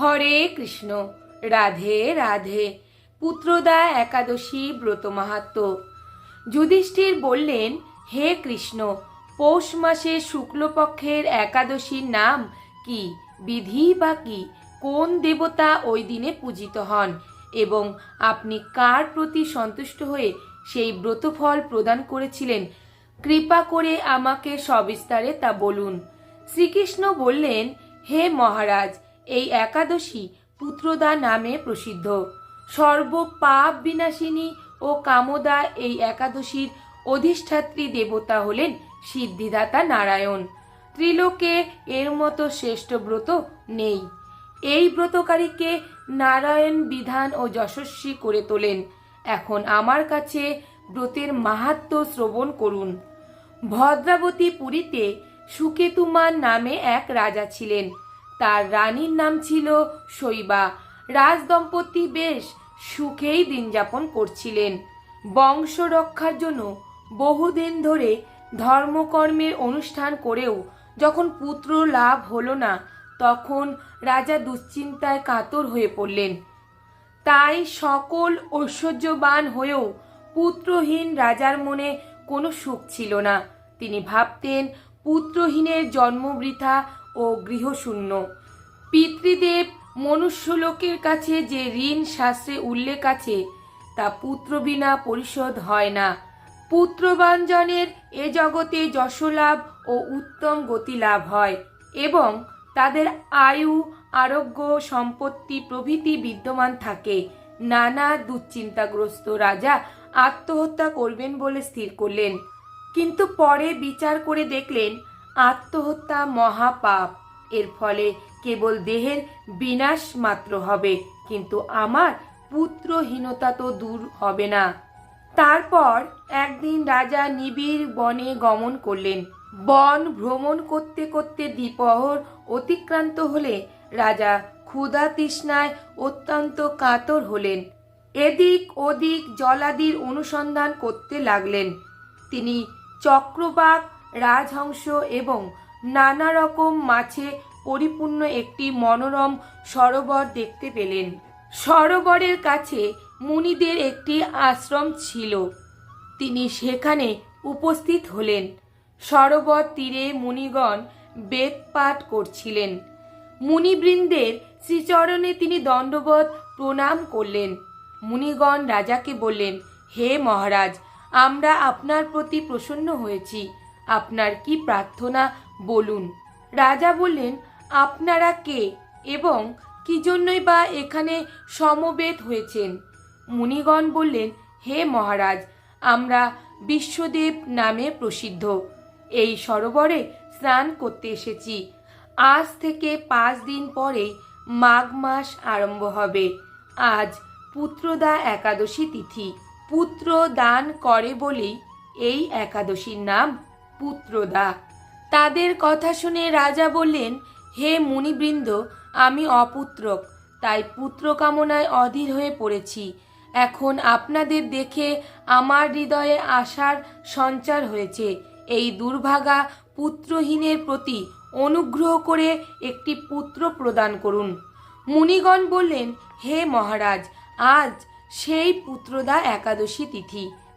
হরে কৃষ্ণ, রাধে রাধে। পুত্রদা একাদশী ব্রত মাহাত্ম। যুধিষ্ঠির বললেন, হে কৃষ্ণ, পৌষ মাসে শুক্লপক্ষের একাদশীর নাম কি, বিধি বা কি, কোন দেবতা ওই দিনে পূজিত হন, এবং আপনি কার প্রতি সন্তুষ্ট হয়ে সেই ব্রতফল প্রদান করেছিলেন? কৃপা করে আমাকে সবিস্তারে তা বলুন। শ্রীকৃষ্ণ বললেন, হে মহারাজ এই একাদশী পুত্রদা নামে প্রসিদ্ধ। সর্ব পাপ বিনাশিনী ও কামদা এই একাদশীর অধিষ্ঠাত্রী দেবতা হলেন সিদ্ধিদাতা নারায়ণ। ত্রিলোকে এর মতো শ্রেষ্ঠ ব্রত নেই। এই ব্রতকারীকে নারায়ণ বিধান ও যশস্বী করে তোলেন। এখন আমার কাছে ব্রতের মাহাত্ম শ্রবণ করুন। ভদ্রাবতী পুরীতে সুকেতুমান নামে এক রাজা ছিলেন। তার রানীর নাম ছিল শৈবা। রাজদম্পতি বেশ সুখেই দিন যাপন করছিলেন। বংশ রক্ষার জন্য বহুদিন ধরে ধর্মকর্মের অনুষ্ঠান করেও যখন পুত্র লাভ হলো না, তখন রাজা দুশ্চিন্তায় কাতর হয়ে পড়লেন। তাই সকল ঐশ্বর্যবান হয়েও পুত্রহীন রাজার মনে কোনো সুখ ছিল না। তিনি ভাবতেন, পুত্রহীনের জন্ম বৃথা ও গৃহশূন্য। পিতৃদেব মনুষ্যলোকের কাছে যে ঋণ শাস্ত্রে উল্লেখ আছে, তা পুত্র বিনা পরিশোধ হয় না। পুত্রবাঞ্জনের এ জগতে যশলাভ ও উত্তম গতি লাভ হয় এবং তাদের আয়ু, আরোগ্য, সম্পত্তি প্রভৃতি বিদ্যমান থাকে। নানা দুশ্চিন্তাগ্রস্ত রাজা আত্মহত্যা করবেন বলে স্থির করলেন। কিন্তু পরে বিচার করে দেখলেন আত্মহত্যা মহাপাপ। এর ফলে কেবল দেহের বিনাশ মাত্র হবে, কিন্তু আমার পুত্রহীনতা তো দূর হবে না। তারপর একদিন রাজা নিবিড় বনে গমন করলেন। বন ভ্রমণ করতে করতে দ্বিপহর অতিক্রান্ত হলে রাজা ক্ষুধা তৃষ্ণায় অত্যন্ত কাতর হলেন। এদিক ওদিক জলাদির অনুসন্ধান করতে লাগলেন। তিনি চক্রবাক রাজহংস এবং নানা রকম মাছে পরিপূর্ণ একটি মনোরম সরোবর দেখতে পেলেন। সরোবরের কাছে মুনিদের একটি আশ্রম ছিল। তিনি সেখানে উপস্থিত হলেন। সরোবর তীরে মুনিগণ বেদ পাঠ করছিলেন। মুনিবৃন্দের শ্রীচরণে তিনি দণ্ডবত প্রণাম করলেন। মুনিগণ রাজাকে বললেন, হে মহারাজ, আমরা আপনার প্রতি প্রসন্ন হয়েছি। আপনার কি প্রার্থনা? বলুন। রাজা বললেন, আপনারা কে এবং কি জন্যই বা এখানে সমবেত হয়েছেন? মুনিগণ বললেন, হে মহারাজ, আমরা বিশ্বদেব নামে প্রসিদ্ধ। এই সরোবরে স্নান করতে এসেছি। আজ থেকে পাঁচ দিন পরেই মাঘ মাস আরম্ভ হবে। আজ পুত্রদা একাদশী তিথি। পুত্র দান করে বলেই এই একাদশীর নাম পুত্রদা। তাদের কথা শুনে রাজা বললেন, হে মুনিবৃন্দ, আমি অপুত্রক, তাই পুত্র কামনায় অধীর হয়ে পড়েছি। এখন আপনাদের দেখে আমার হৃদয়ে আশার সঞ্চার হয়েছে। এই দুর্ভাগা পুত্রহীনের প্রতি অনুগ্রহ করে একটি পুত্র প্রদান করুন। মুনিগণ বললেন, হে মহারাজ, আজ সেই পুত্রদা একাদশী তিথি।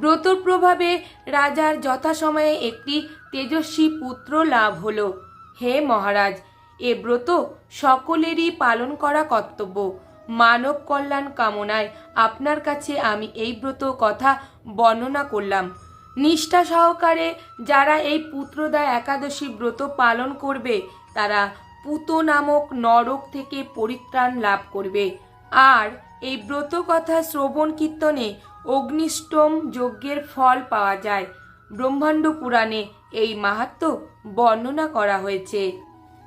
ব্রতর প্রভাবে রাজার যথাসময়ে একটি তেজস্বী পুত্র লাভ হল। হে মহারাজ, এ ব্রত সকলেরই পালন করা কর্তব্য। মানব কল্যাণ কামনায় আপনার কাছে আমি এই ব্রত কথা বর্ণনা করলাম। নিষ্ঠা সহকারে যারা এই পুত্রদা একাদশী ব্রত পালন করবে, তারা পুত নামক নরক থেকে পরিত্রাণ লাভ করবে। আর এই ব্রত কথা শ্রবণ কীর্তনে অগ্নিষ্টম যজ্ঞের ফল পাওয়া যায়। ব্রহ্মাণ্ড পুরাণে এই মাহাত্ম বর্ণনা করা হয়েছে।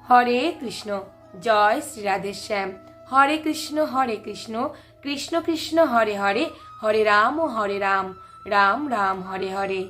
হরে কৃষ্ণ, জয় শ্রী রাধেশ্যাম। হরে কৃষ্ণ হরে কৃষ্ণ। কৃষ্ণ কৃষ্ণ, হরে হরে। হরে রাম ও হরে রাম। রাম রাম, হরে হরে।